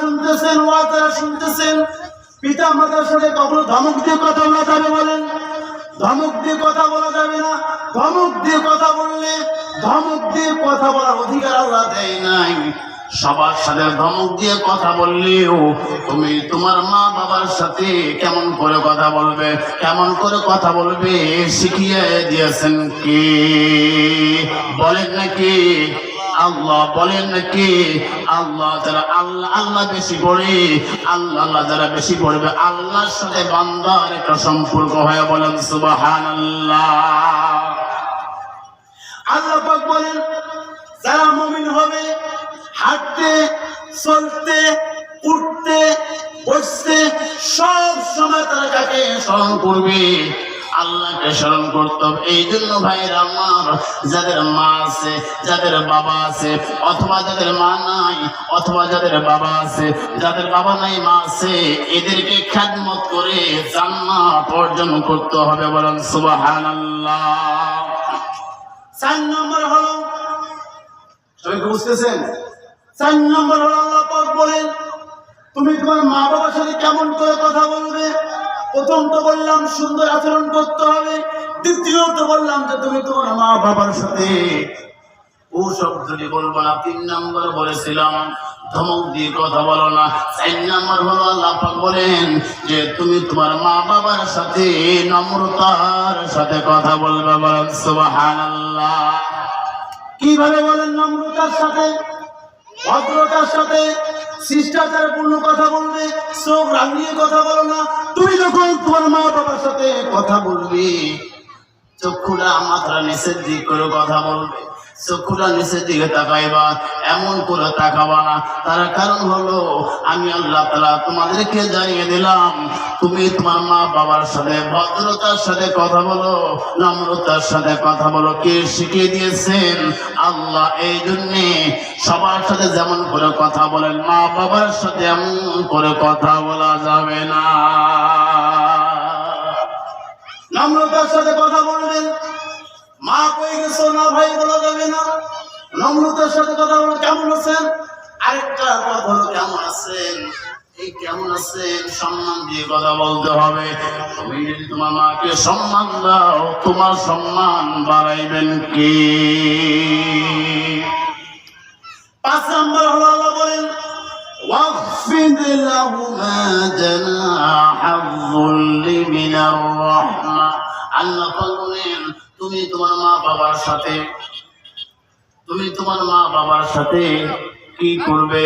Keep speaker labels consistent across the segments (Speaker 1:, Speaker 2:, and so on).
Speaker 1: শুনতেছেন ওয়াজ যারা শুনতেছেন পিতা মাতার সাথে কখনো ধমক দিয়ে কথা বলা যাবে বলেন? ধমক দিয়ে কথা বলা যাবে না। ধমক দিয়ে কথা বললে ধমক দিয়ে কথা বলার অধিকার আল্লাহ দেয় নাই। সবার সাথে ধমক দিয়ে কথা বললেও তুমি তোমার মা বাবার সাথে কেমন করে কথা বলবে? কেমন করে কথা বলবে? শিখিয়ে দিয়েছেন কি? বলেন নাকি আল্লাহ বলেন নাকি? আল্লাহ যারা আল্লাহ আল্লাহ বেশি পড়ে আল্লাহ আল্লাহ যারা বেশি পড়বে আল্লাহর সাথে বান্দার একটা সম্পর্ক হয়ে বলেন সুবাহান আল্লাহ আল্লাহ বলেন, যারা মমিন হবে, হাঁটতে, চলতে, উঠতে, বসতে, সব সময় তারা কাকে স্মরণ করবে? আল্লাহকে স্মরণ করতে এই জন্য ভাইরা আমার, যাদের মা আছে, যাদের বাবা আছে, অথবা যাদের মা নাই, অথবা যাদের বাবা আছে, যাদের বাবা নাই, মা আছে, এদেরকে খ্যাতমত করে জান্নাত অর্জন করতে হবে বলেন সুবহানাল্লাহ। তুমি তোমার মা বাবার সাথে কেমন করে কথা বলবে? প্রথম তো বললাম সুন্দর আচরণ করতে হবে, দ্বিতীয়ত বললাম যে তুমি তোমার মা বাবার সাথে ও শব্দটি বলব না, তিন নম্বর বলেছিলাম, ধমক দিয়ে কথা বলো না। চার নম্বর হলো আল্লাহ বলেন যে তুমি তোমার মা বাবার সাথে নম্রতার সাথে কথা বলবে বলেন সুবহানাল্লাহ। কীভাবে বলেন নম্রতার সাথে? ভদ্রতার সাথে? শিষ্টাচার পূর্ণ কথা বলবে, চোখ রাঙিয়ে কথা বলো না। তুমি যখন তোমার মা বাবার সাথে কথা বলবি, চক্ষুরা মাত্রা নিষেধ দিক করে কথা বলবে। চক্ষুটা নিচের দিকে তাকাইবা, এমন করে তাকাবা না। তার কারণ হলো, আমি আল্লাহ তালা তোমাদেরকে জানিয়ে দিলাম, তুমি তোমার মা বাবার সাথে, ভদ্রতার সাথে কথা বলো, নম্রতার সাথে কথা বলো, কে শিখিয়ে দিয়েছেন? আল্লাহ এই জন্যে সবার সাথে যেমন করে কথা বলেন মা বাবার সাথে এমন করে কথা বলা যাবে না। নম্রতার সাথে কথা বলবেন মা কই গেছো না ভাই বলা যাবে না নম্রতার সাথে কথা বলে কেমন আছেন আরেকটা কথা হলো কেমন আছেন এই কেমন আছেন সম্মান দিয়ে কথা বলতে হবে তুমি যদি তোমার মাকে সম্মান দাও তোমার সম্মান বাড়াইবেন কি পাঁচ নম্বর হলো আল্লাহ বলেন واخفض لهما جناح الذل من الرحمة আল্লাহ পাক বলেন তুমি তোমার মা বাবার সাথে, তুমি তোমার মা বাবার সাথে কি করবে?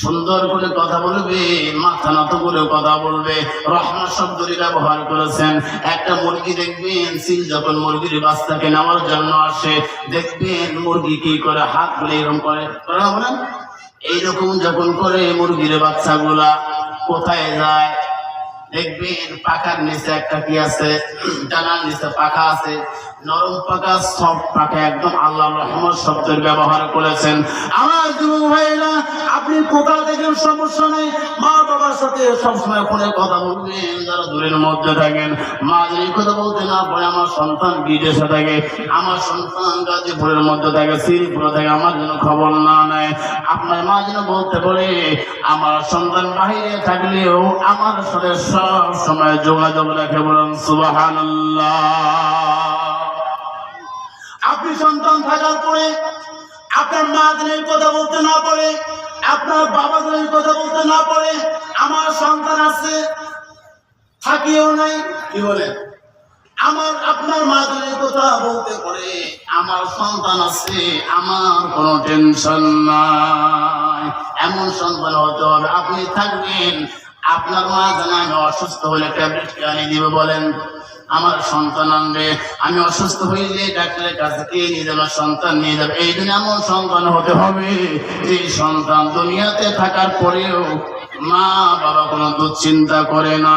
Speaker 1: সুন্দর করে কথা বলবে, মাথা নত করে কথা বলবে রহমা শব্দটি ব্যবহার করেছেন। একটা মুরগি দেখবেন, সিল যখন মুরগির বাচ্চাকে নেওয়ার জন্য আসে, দেখবেন মুরগি কি করে হাতগুলো এরকম করে। এইরকম যখন করে মুরগির বাচ্চাগুলা কোথায় যায়? দেখবেন পাখার নিচে একটা কি আছে? ডানার নিচে পাখা আছে। নরম পাকা সব পাখা, একদম আল্লাহ রহমত শব্দের ব্যবহার করেছেন। আমার যুবক ভাইরা আপনি কোথাও দেখেন সমস্যা নেই? মা বাবার সাথে সবসময় ফোনে কথা বলবেন, যারা দূরের মধ্যে থাকেন। মা যদি কথা বলতে না পারে, আমার সন্তান বিদেশে থাকে। আমার সন্তান গাজীপুরের মধ্যে থাকে শ্রীপুরে থাকে, আমার জন্য খবর না নেয়। আপনার মা যেন বলতে পারে, আমার সন্তান বাহিরে থাকলেও আমার সাথে সব সময় যোগাযোগ রাখে বলুন সুবাহান আপনি সন্তান থাকার পরে, আপনার মা যেন কথা বলতে না পারে, আপনার বাবা যেন কথা বলতে না পারে, আমার সন্তান আছে, থাকিও নাই, কি বলে আমার আপনার মা এই কথা বলতে পারে। আমার সন্তান আছে, আমার কোনো টেনশন নাই। এমন সন্তান হতে হবে আপনি থাকবেন। আপনার মা যেন আমি অসুস্থ হলে ট্যাবলেট আনি দিবে বলেন। আমার সন্তান আনবে, আমি অসুস্থ হয়ে হইলে ডাক্তারের কাছে কে নিয়ে যাবে সন্তান নিয়ে যাবে? এই জন্য এমন সন্তান হতে হবে যে সন্তান দুনিয়াতে থাকার পরেও মা বাবা কোনো দুশ্চিন্তা করে না।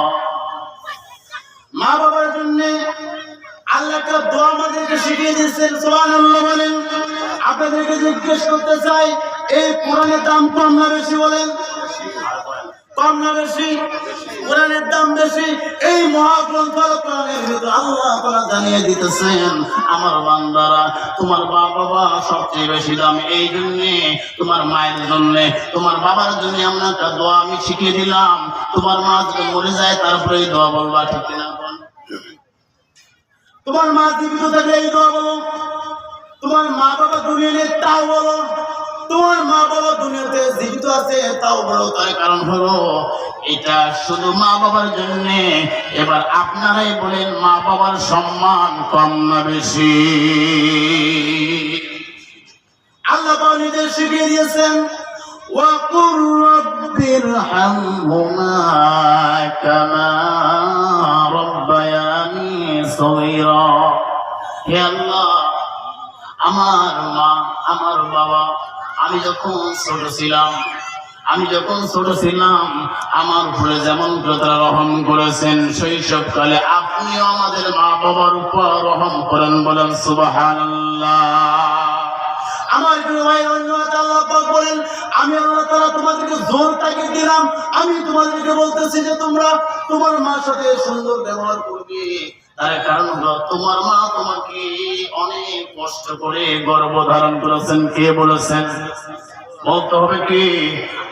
Speaker 1: একটা দোয়া আমাদেরকে শিখিয়ে বলেন। আপনাদেরকে জিজ্ঞেস করতে চাই, এই দাম কম না বেশি বলেন? কম না বেশি? কোরআনের দাম বেশি? এই মহাগ্রন্থ জানিয়ে দিতেছেন, আমার বান্দারা, তোমার বাবা সবচেয়ে বেশি দাম এই জন্য, তোমার মায়ের জন্য, তোমার বাবার জন্য আমরা একটা দোয়া আমি শিখিয়ে দিলাম। তোমার মা মরে যায় তারপরে দোয়া বলবা, ঠিক বল? তোমার মা জীবিত থাকলে এই দোয়া বলো তোমার মা বাবা দুনিয়া নেই তাও বলো তোমার মা বাবা দুনিয়াতে জীবিত আছে তাও বলো তার কারণ হলো এটা শুধু মা বাবার জন্য এবার আপনারাই বলেন মা বাবার সম্মান কম না বেশি আল্লাহ পাক নিজে শিখিয়ে দিয়েছেন وقل رب ارحمهما كما ربياني আমার মা, আমার বাবা, আমি যখন ছোট ছিলাম, আমি যখন ছোট ছিলাম, আমার উপরে যেমন তারা রহম করেছেন, শৈশবকালে আপনিও আমাদের মা বাবার উপর রহম করেন বলেন সুবাহ আমার ভাই আল্লাহ বলেন, আমি তারা তোমাদেরকে দিলাম। আমি তোমাদেরকে বলতেছি যে তোমরা তোমার মার সাথে সুন্দর ব্যবহার করবে। তার কারণ তোমার মা তোমাকে অনেক কষ্ট করে গর্ব ধারণ করেছেন। কে বলেছেন? বলতে হবে কি?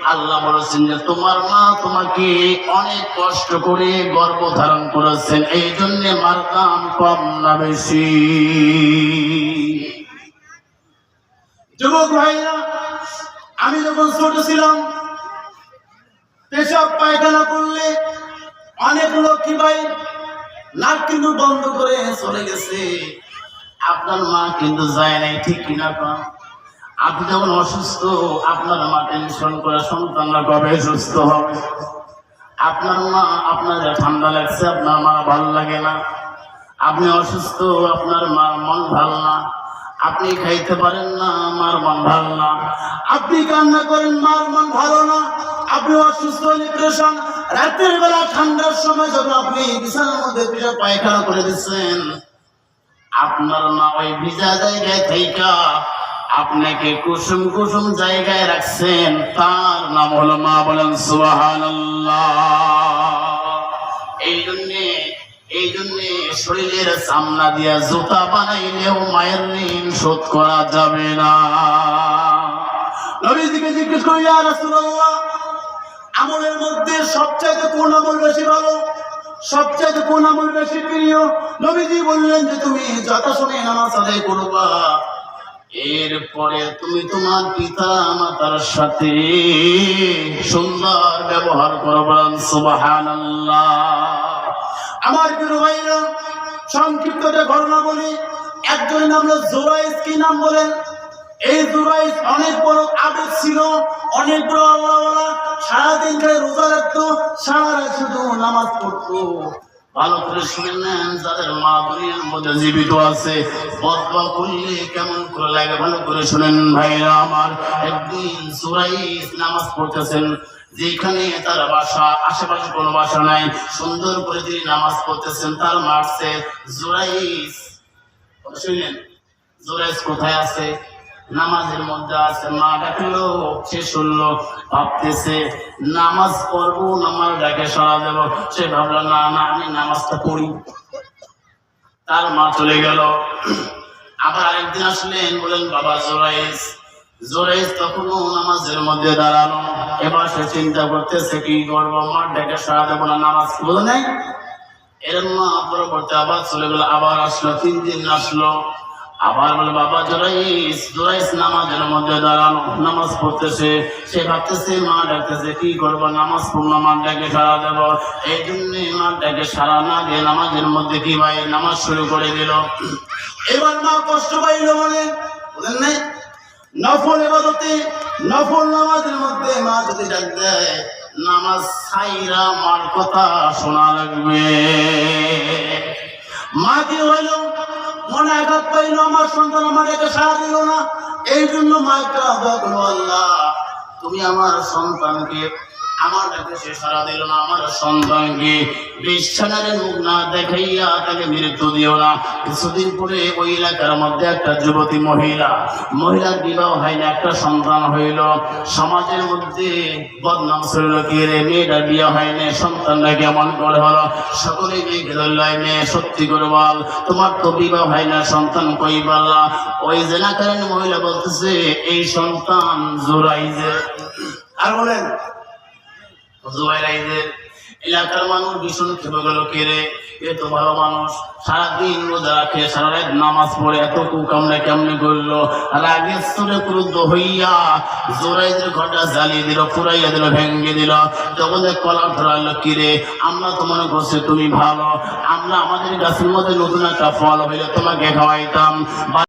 Speaker 1: আল্লাহ বলেছেন যে, তোমার মা তোমাকে অনেক কষ্ট করে গর্ভ ধারণ করেছেন। এই জন্য মার দাম কম না বেশি। যুবক ভাইরা, আমি যখন ছোট ছিলাম, পেশাব পায়খানা করলে অনেক লোক কি ভাই নাক কিন্তু বন্ধ করে চলে গেছে। আপনার মা কিন্তু যায় নাই, ঠিক কিনা কম আপনি যখন অসুস্থ, আপনার মা টেনশন করে সন্তানরা কবে সুস্থ হবে? আপনার মা আপনার ঠান্ডা লাগছে, আপনার মা ভালো লাগে না। আপনি অসুস্থ, আপনার মার মন ভালো না। আপনি খাইতে পারেন না, মার মন ভালো না। আপনি কান্না করেন, মার মন ভালো না। আপনি অসুস্থ ডিপ্রেশন রাতের বেলা ঠান্ডার সময় যখন আপনি বিছানার মধ্যে পিঠা পায়খানা করে দিচ্ছেন, আপনার মা ওই ভিজা জায়গায় থাইকা আপনাকে কুসুম কুসুম জায়গায় রাখছেন। তার নাম হলো মা বলেন, সুবহানাল্লাহ। এই জন্যে এই জন্যে শরীরের সামনা দিয়া জুতা বানাইলেও মায়ের ঋণ শোধ করা যাবে না। নবীজিকে জিজ্ঞেস করি রাসূলুল্লাহ আমলের মধ্যে সবচাইতে কোন আমল বেশি ভালো? সবচাইতে কোন আমল বেশি প্রিয়? নবীজি বললেন যে, তুমি যথাসময়ে নামাজ আদায় করবা, এরপরে তুমি তোমার পিতা মাতার সাথে সুন্দর ব্যবহার করবেন সুবহানাল্লাহ। আমার গুরু ভাইরা সংক্ষিপ্ত ঘটনা বলি। একজনের নাম হলো জোরাইস, কি নাম বলেন? এই জুরাইস অনেক বড় আবেগ ছিল। অনেক বড় সারাদিন ধরে রোজা রাখতো, সারা শুধু নামাজ পড়তো। ভালো করে শুনে যাদের মা দুনিয়ার মধ্যে জীবিত আছে বদবা করলে কেমন করে লাগে, ভালো করে শুনেন ভাইরা আমার। একদিন সুরাইস নামাজ পড়তেছেন, যেখানে তার বাসা, আশেপাশে কোনো বাসা নাই, সুন্দর করে তিনি নামাজ পড়তেছেন, তার মারছে জুরাইস শুনলেন জুরাইস কোথায় আছে? নামাজের মধ্যে আছে, মা ডাকলো, সে শুনলো, ভাবতেছে, নামাজ পড়ব, নামাজ ডাকে সারা দেব। সে ভাবলো, না না, আমি নামাজটা পড়ি। তার মা চলে গেল। আবার আরেকদিন আসলেন বলেন বাবা জোরাইস জোরাইস তখনও নামাজের মধ্যে দাঁড়ানো এবার সে চিন্তা করতেছে, কি করব? মার ডেকে সারা দেবো না, নামাজ বলে নাই? এর মা পরবর্তী আবার চলে গেল, আবার আসলো, তিন দিন আসলো। আবার বলে, বাবা জোরাইস জোরাইস নামাজের মধ্যে নামাজ পড়তেছে। সে ভাবতেছে, মা কি করব? নামাজ সারা এই সারা না নামাজের মধ্যে কি ভাই নামাজ শুরু করে দিল। এবার মা কষ্ট পাইল বলে বলেন নাই? নফল নফল নামাজের মধ্যে মা যদি ডাক দেয়, নামাজ সাইরা মার কথা শোনা লাগবে। মা কি হইল মনে আঘাত পাইল আমার সন্তান আমার একে সাহায্য দিল না। এই জন্য মায়ের একটা আল্লাহ,
Speaker 2: তুমি আমার সন্তানকে আমার ডাকে সে সারা দিল না, আমার সন্তানকে। বিশ্বনারের মুখ না দেখাইয়া তাকে মৃত্যু দিও না। কিছুদিন পরে ওই এলাকার মধ্যে একটা যুবতী মহিলা, মহিলার বিবাহ হয় না, একটা সন্তান হইল। সমাজের মধ্যে বদনাম শরীর কে রে, মেয়েটার বিয়ে হয় না, সন্তানটা কেমন করে হলো? সকলে মেয়েকে ধরলাই মেয়ে, সত্যি করে বল, তোমার তো বিবাহ হয় না, সন্তান কই পাল্লা ওই জেনাকারের মহিলা বলতেছে, এই সন্তান জোরাইজে
Speaker 1: আর বলেন
Speaker 2: এলাকার মানুষ ভীষণ খেপে গেল কেড়ে ভালো মানুষ। সারাদিন রোজা রাখে সারা রাত নামাজ পড়ে, এত করল রাগের সুরে ক্রুদ্ধ হইয়া জ্বালিয়ে দিল, পুরাইয়া দিল ভেঙ্গে দিল। তখন কলা ধরালো কিরে আমরা তো মনে করছি তুমি ভালো। আমরা আমাদের গাছের মধ্যে নতুন একটা ফল হইলে, তোমাকে খাওয়াইতাম।